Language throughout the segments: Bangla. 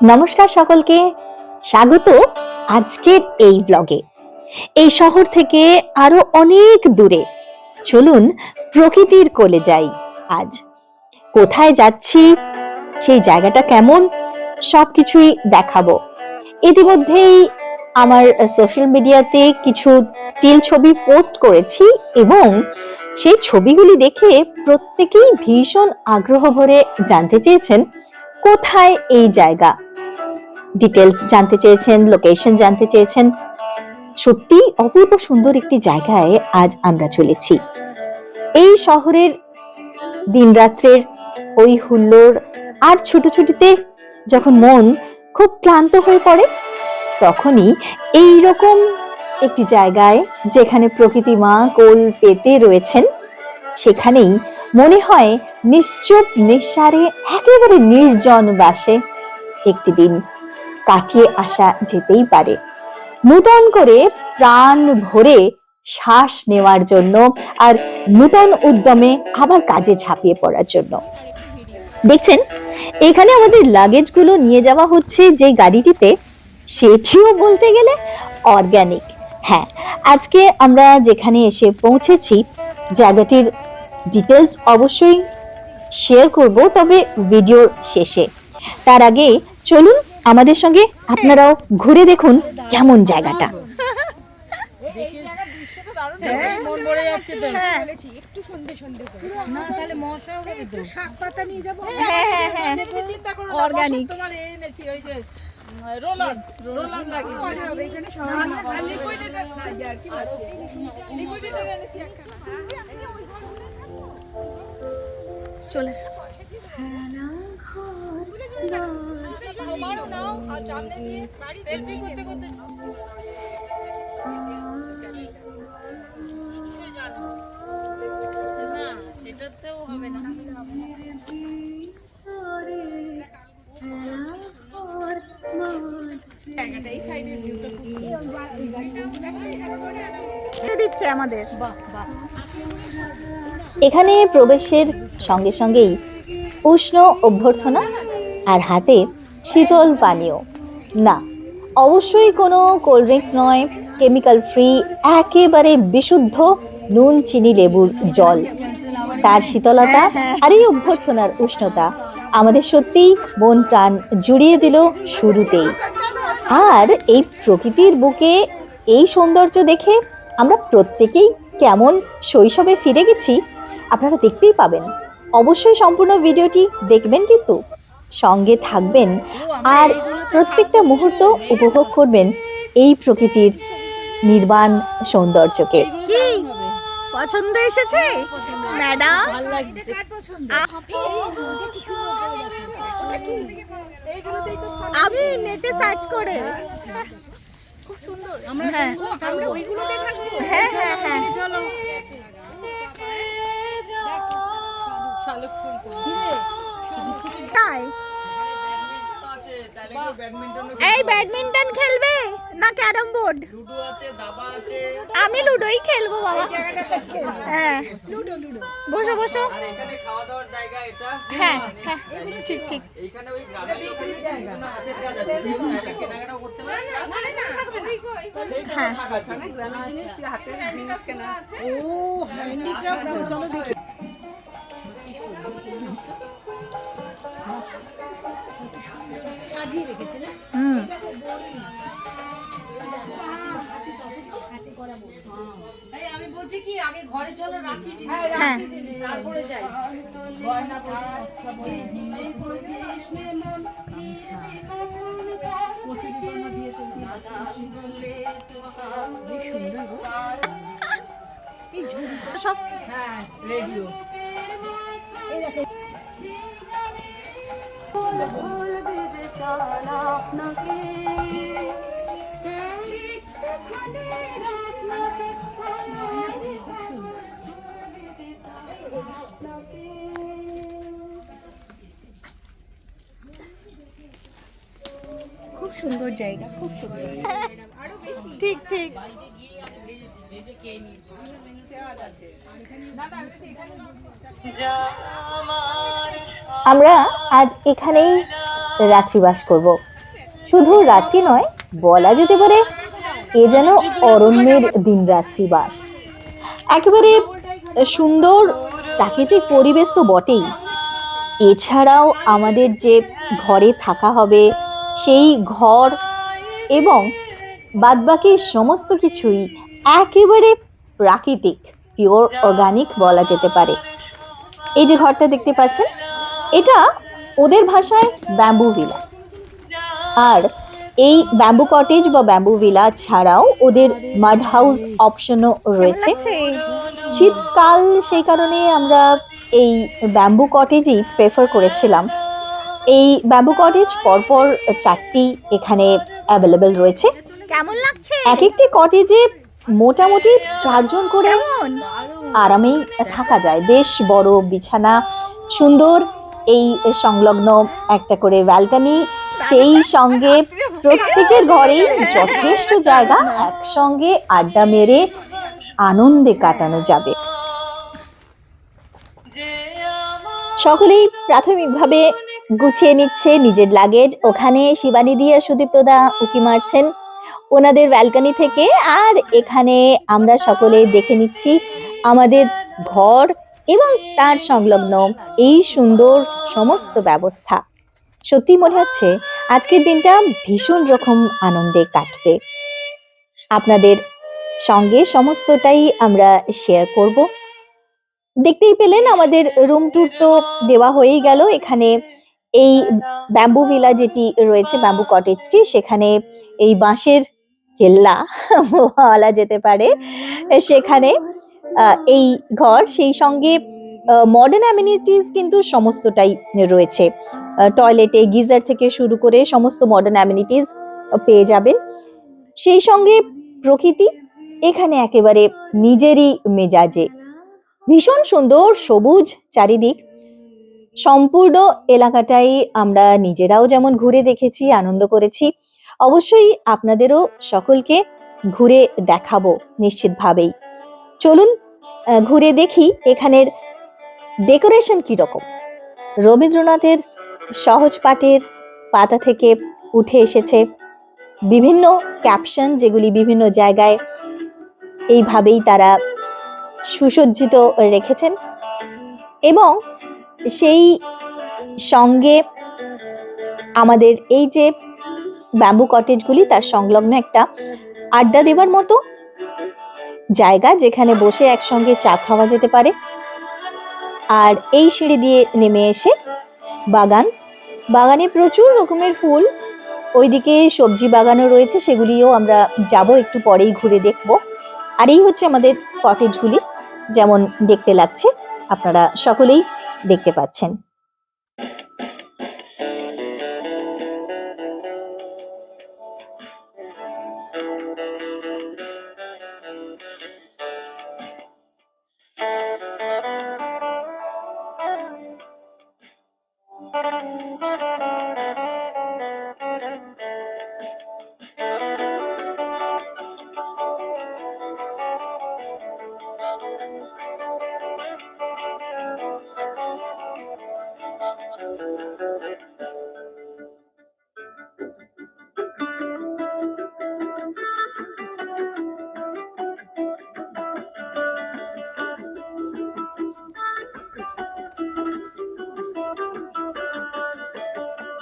নমস্কার সকলকে। স্বাগত আজকের এই ব্লগে এই শহর থেকে আরও অনেক দূরে। চলুন প্রকৃতির কোলে যাই আজ। কোথায় যাচ্ছি, সেই জায়গাটা কেমন সব কিছুই দেখাবো। ইতিমধ্যেই আমার সোশ্যাল মিডিয়াতে কিছু স্টিল ছবি পোস্ট করেছি এবং সেই ছবিগুলি দেখে প্রত্যেকেই ভীষণ আগ্রহ ভরে জানতে চেয়েছেন, কোথায় এই জায়গা? ডিটেলস জানতে চেয়েছেন লোকেশন জানতে চেয়েছেন। সত্যি অপূর্ব সুন্দর একটি জায়গায় আজ আমরা চলেছি। এই শহরের দিনরাত্রের ওই হুল্লোড় আর ছুটোছুটিতে যখন মন খুব ক্লান্ত হয়ে পড়ে, তখনই এই রকম একটি জায়গায় যেখানে প্রকৃতি মা কোল পেতে রয়েছেন, সেখানেই মনে হয় নিশ্চুপ নিঃসারে একেবারে নির্জন বাসে একটি দিন কাটিয়ে আসা যেতেই পারে। নূতন করে প্রাণ ভরে শ্বাস নেওয়ার জন্য আর নূতন উদ্যমে আবার কাজে ঝাঁপিয়ে পড়ার জন্য। দেখছেন, এখানে আমাদের লাগেজগুলো নিয়ে যাওয়া হচ্ছে যে গাড়িটিতে, সেটিও বলতে গেলে অর্গানিক হ্যাঁ আজকে আমরা যেখানে এসে পৌঁছেছি, জায়গাটির ডিটেলস অবশ্যই শেয়ার করব, তবে ভিডিওর শেষে। তার আগে চলুন আমাদের সঙ্গে আপনারাও ঘুরে দেখুন কেমন জায়গাটা। যাব হ্যাঁ চলে তোমারও নাও আর সামনে দিয়ে সেলফি করতে করতে না সেটাতেও হবে না। জায়গাটা এই সাইডের ভিউটা খুব দিচ্ছে আমাদের। বাহ বাহ এখানে প্রবেশের সঙ্গে সঙ্গেই উষ্ণ অভ্যর্থনা আর হাতে শীতল পানীয়। না, অবশ্যই কোনো কোল্ড ড্রিঙ্কস নয়। কেমিক্যাল ফ্রি একেবারে বিশুদ্ধ নুন, চিনি, লেবুর জল। তার শীতলতা আর এই অভ্যর্থনার উষ্ণতা আমাদের সত্যিই মন প্রাণ জুড়িয়ে দিল শুরুতেই। আর এই প্রকৃতির বুকে এই সৌন্দর্য দেখে আমরা প্রত্যেকেই কেমন শৈশবে ফিরে গেছি, আপনারা দেখতেই পাবেন। অবশ্যই সম্পূর্ণ ভিডিওটি দেখবেন কিন্তু সঙ্গে থাকবেন। আর প্রত্যেকটা মুহূর্ত উপভোগ করবেন এই প্রকৃতির নির্বাণ সৌন্দর্যকে। কি? পছন্দ এসেছে? ম্যাডাম? ভালো আমি নেটে সার্চ করে। আমরা হ্যাঁ। আমরা ওইগুলো দেখাবো হ্যাঁ হ্যাঁ হ্যাঁ চলো। শালুক ফুল কিরে তাই? এই ব্যাডমিন্টন খেলবে না ক্যারাম বোর্ড আছে আমি লুডোই খেলব বাবা। হ্যাঁ। বসো বসো। খাওয়া দাওয়ার জায়গা হ্যাঁ। ঠিক ঠিক। কেনাকাটাও করতে হ্যাঁ হুম। এই আমি বলছি কি আগে ঘরে চলো রাখি জিনিস। হ্যাঁ তারপরে যাই। সব হ্যাঁ রেডিও। খুব সুন্দর জায়গা খুব সুন্দর। ঠিক ঠিক। আমরা আজ এখানেই রাত্রিবাস করব। শুধু রাত্রি নয়, বলা যেতে পারে এ যেন অরণ্যের দিন রাত্রিবাস একেবারে সুন্দর প্রাকৃতিক পরিবেশ তো বটেই। এছাড়াও আমাদের যে ঘরে থাকা হবে, সেই ঘর এবং বাদবাকি সমস্ত কিছুই একেবারে প্রাকৃতিক পিওর অর্গানিক বলা যেতে পারে। এই যে ঘরটা দেখতে পাচ্ছেন, এটা ওদের ভাষায় ব্যাম্বু ভিলা আর এই ব্যাম্বু কটেজ বা ব্যাম্বু ভিলা ছাড়াও ওদের মাড হাউস অপশনও রয়েছে। শীতকাল সেই কারণে আমরা এই ব্যাম্বু কটেজই প্রেফার করেছিলাম। এই ব্যাম্বু কটেজ পরপর চারটি এখানে অ্যাভেলেবেল রয়েছে। কেমন লাগছে? এক একটি কটেজে মোটামুটি চারজন করে আরামেই থাকা যায়। বেশ বড় বিছানা সুন্দর এই সংলগ্ন একটা করে ব্যালকনি সেই সঙ্গে প্রত্যেকের ঘরেই যথেষ্ট জায়গা একসঙ্গে আড্ডা মেরে আনন্দে কাটানো যাবে। সকলেই প্রাথমিকভাবে গুছিয়ে নিচ্ছে নিজের লাগেজ ওখানে শিবানী দিয়ে সুদীপ্তদা উকি মারছেন। ওনাদের ব্যালকনি থেকে আর এখানে আমরা সকলে দেখে নিচ্ছি আমাদের ঘর এবং তার সংলগ্ন এই সুন্দর সমস্ত ব্যবস্থা। সত্যি মনে হচ্ছে আজকের দিনটা ভীষণ রকম আনন্দে কাটবে। আপনাদের সঙ্গে সমস্তটাই আমরা শেয়ার করব। দেখতেই পেলেন আমাদের রুম ট্যুর তো দেওয়া হয়েই গেল। এখানে এই ব্যাম্বু ভিলা যেটি রয়েছে ব্যাম্বু কটেজটি সেখানে এই বাঁশের কেল্লা বলা যেতে পারে। সেখানে এই ঘর, সেই সঙ্গে মডার্ন অ্যামিনিটিস কিন্তু সমস্তটাই রয়েছে। টয়লেটে গিজার থেকে শুরু করে সমস্ত মডার্ন অ্যামিনিটিস পেয়ে যাবেন। সেই সঙ্গে প্রকৃতি, এখানে একেবারে নিজেরই মেজাজে। ভীষণ সুন্দর সবুজ চারিদিক। সম্পূর্ণ এলাকাটাই আমরা নিজেরাও যেমন ঘুরে দেখেছি, আনন্দ করেছি, অবশ্যই আপনাদেরও সকলকে ঘুরে দেখাবো নিশ্চিতভাবেই। চলুন ঘুরে দেখি এখানের ডেকোরেশন কীরকম। রবীন্দ্রনাথের সহজ পাঠের পাতা থেকে উঠে এসেছে বিভিন্ন ক্যাপশন যেগুলি বিভিন্ন জায়গায় এইভাবেই তারা সুসজ্জিত রেখেছেন এবং সেই সঙ্গে আমাদের এই যে ব্যাম্বু কটেজগুলি তার সংলগ্ন একটা আড্ডা দেবার মতো জায়গা যেখানে বসে একসঙ্গে চা খাওয়া যেতে পারে। আর এই সিঁড়ি দিয়ে নেমে এসে বাগান। বাগানে প্রচুর রকমের ফুল। ওইদিকে সবজি বাগানও রয়েছে, সেগুলিও আমরা যাব, একটু পরেই ঘুরে দেখব। আর এই হচ্ছে আমাদের কটেজগুলি যেমন দেখতে লাগছে, আপনারা সকলেই দেখতে পাচ্ছেন।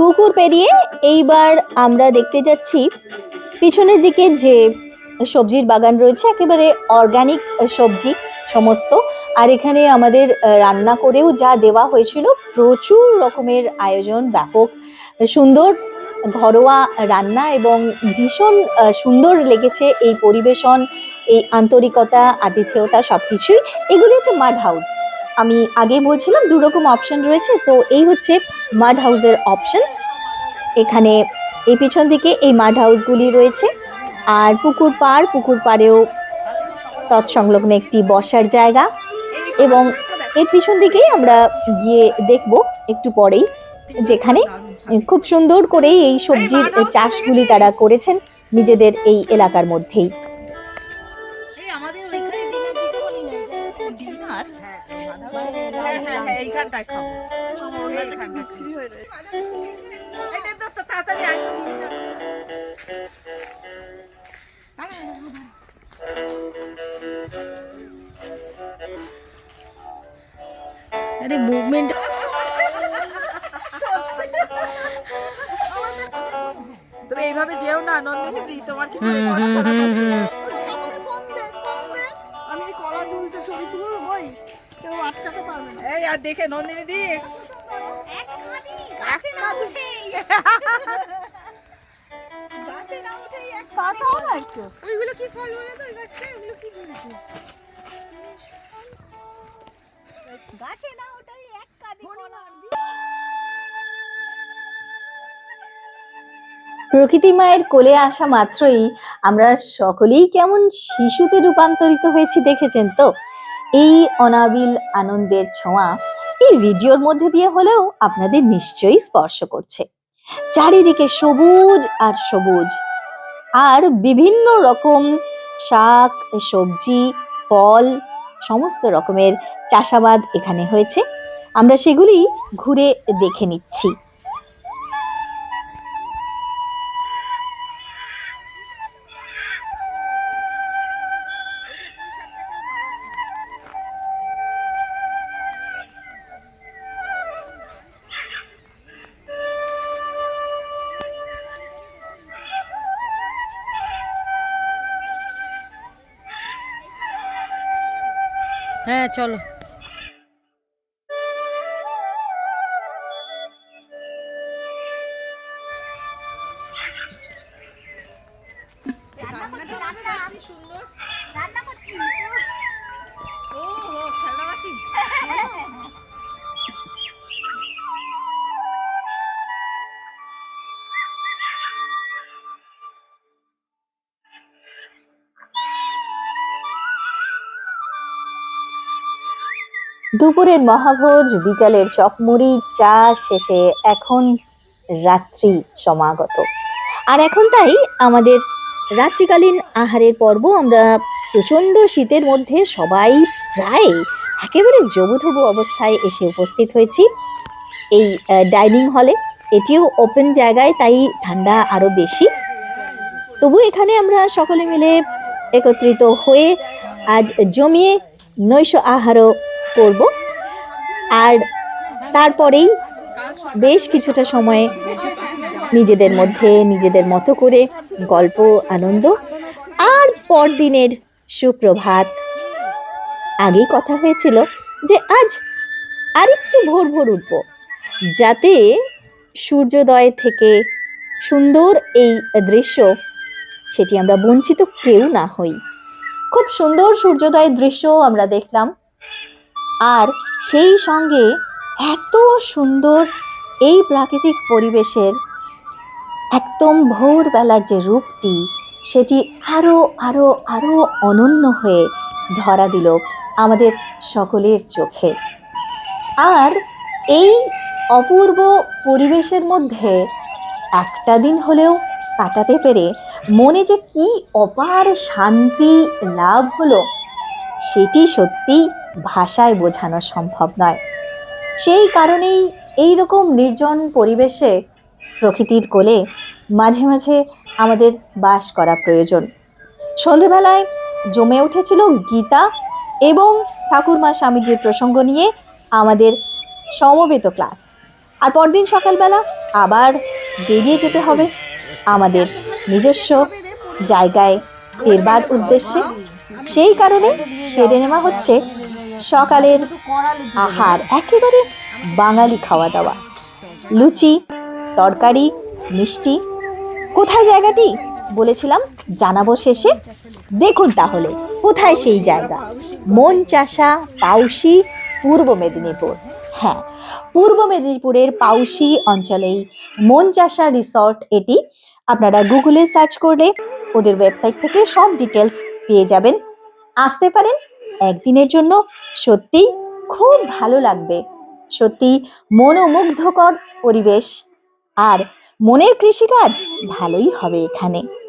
পুকুর পেরিয়ে এইবার আমরা দেখতে যাচ্ছি পিছনের দিকে যে সবজির বাগান রয়েছে, একেবারে অর্গানিক সবজি সমস্ত। আর এখানে আমাদের রান্না করেও যা দেওয়া হয়েছিল, প্রচুর রকমের আয়োজন, ব্যাপক সুন্দর ঘরোয়া রান্না এবং ভীষণ সুন্দর লেগেছে এই পরিবেশন, এই আন্তরিকতা, আতিথেয়তা সব কিছুই এগুলি হচ্ছে মাড হাউস আমি আগে বলছিলাম দু রকম অপশন রয়েছে, তো এই হচ্ছে মাড হাউসের অপশন এখানে এই পিছন দিকে এই মাড হাউসগুলি রয়েছে, আর পুকুর পাড়, পুকুর পাড়েও তৎসংলগ্ন একটি বসার জায়গা। এবং এর পিছন দিকেই আমরা গিয়ে দেখব একটু পরেই, যেখানে খুব সুন্দর করে এই সবজির চাষগুলি তারা করেছেন নিজেদের এই এলাকার মধ্যেই। এইখানটায় খাব বিচ্ছিরি হয়ে রয়েছে তাড়াতাড়ি তো আরে মুভমেন্ট তুমি এইভাবে যেও না নন্দিনী দি তোমার কি আমি এই কলা ঝুলতে ছবি বই কেউ আটকাতে পারবে না। এই আর দেখে নন্দিনী দি এক গাছে না উঠেই। গাছে না উঠেই এক তাকাও না একটু। ওইগুলো কি ফল বলে তো? ওই গাছে ওগুলো কি ঝুলছে গাছে না ওটাই এক প্রকৃতি মায়ের কোলে আসা মাত্রই আমরা সকলেই কেমন শিশুতে রূপান্তরিত হয়েছি দেখেছেন তো? এই অনাবিল আনন্দের ছোঁয়া এই ভিডিওর মধ্যে দিয়ে হলেও আপনাদের নিশ্চয়ই স্পর্শ করছে। চারিদিকে সবুজ আর সবুজ। আর বিভিন্ন রকম শাক, সবজি, ফল, সমস্ত রকমের চাষাবাদ এখানে হয়েছে। আমরা সেগুলি ঘুরে দেখে নিচ্ছি। হ্যাঁ চলো। দুপুরের মহাভোজ, বিকালের চপমুড়ি চা শেষে এখন রাত্রি সমাগত। আর এখন তাই আমাদের রাত্রিকালীন আহারের পর্ব আমরা প্রচণ্ড শীতের মধ্যে সবাই প্রায় একেবারে জবুথবু অবস্থায় এসে উপস্থিত হয়েছি। এই ডাইনিং হলে এটিও ওপেন জায়গায়, তাই ঠান্ডা আরও বেশি। তবু এখানে আমরা সকলে মিলে একত্রিত হয়ে আজ জমিয়ে নৈশ আহারও করব। আর তারপরেই বেশ কিছুটা সময় নিজেদের মধ্যে, নিজেদের মতো করে গল্প, আনন্দ আর পরদিনের সুপ্রভাত। আগেই কথা হয়েছিল যে আজ আরেকটু ভোর ভোর উঠব, যাতে সূর্যোদয় থেকে সুন্দর এই দৃশ্য সেটি আমরা বঞ্চিত কেউ না হই। খুব সুন্দর সূর্যোদয়ের দৃশ্য আমরা দেখলাম। আর সেই সঙ্গে এত সুন্দর এই প্রাকৃতিক পরিবেশের একদম ভোরবেলার যে রূপটি, সেটি আরও আরও আরও অনন্য হয়ে ধরা দিল আমাদের সকলের চোখে। আর এই অপূর্ব পরিবেশের মধ্যে একটা দিন হলেও কাটাতে পেরে মনে যে কি অপার শান্তি লাভ হলো, সেটি সত্যি ভাষায় বোঝানো সম্ভব নয়। সেই কারণেই এই রকম নির্জন পরিবেশে প্রকৃতির কোলে মাঝে মাঝে আমাদের বাস করা প্রয়োজন। সন্ধেবেলায় জমে উঠেছিল গীতা এবং ঠাকুরমা স্বামীজির প্রসঙ্গ নিয়ে আমাদের সমবেত ক্লাস। আর পরদিন সকালবেলা আবার বেরিয়ে যেতে হবে আমাদের নিজস্ব জায়গায়। ফেরবার উদ্দেশ্যে সেই কারণে সেরে নেওয়া হচ্ছে সকালের আহার একেবারে বাঙালি খাওয়া দাওয়া। লুচি তরকারি মিষ্টি। কোথায় জায়গাটি? বলেছিলাম জানাব শেষে। দেখুন তাহলে কোথায় সেই জায়গা? মন চাষা পাউসি পূর্ব মেদিনীপুর। হ্যাঁ পূর্ব মেদিনীপুরের পাউশি অঞ্চলেই মন চাষা রিসর্ট এটি। আপনারা গুগলে সার্চ করলে ওদের ওয়েবসাইট থেকে সব ডিটেলস পেয়ে যাবেন। আসতে পারেন একদিনের জন্য সত্যিই খুব ভালো লাগবে। সত্যি মনোমুগ্ধকর পরিবেশ। আর মনের কৃষিকাজ ভালোই হবে এখানে।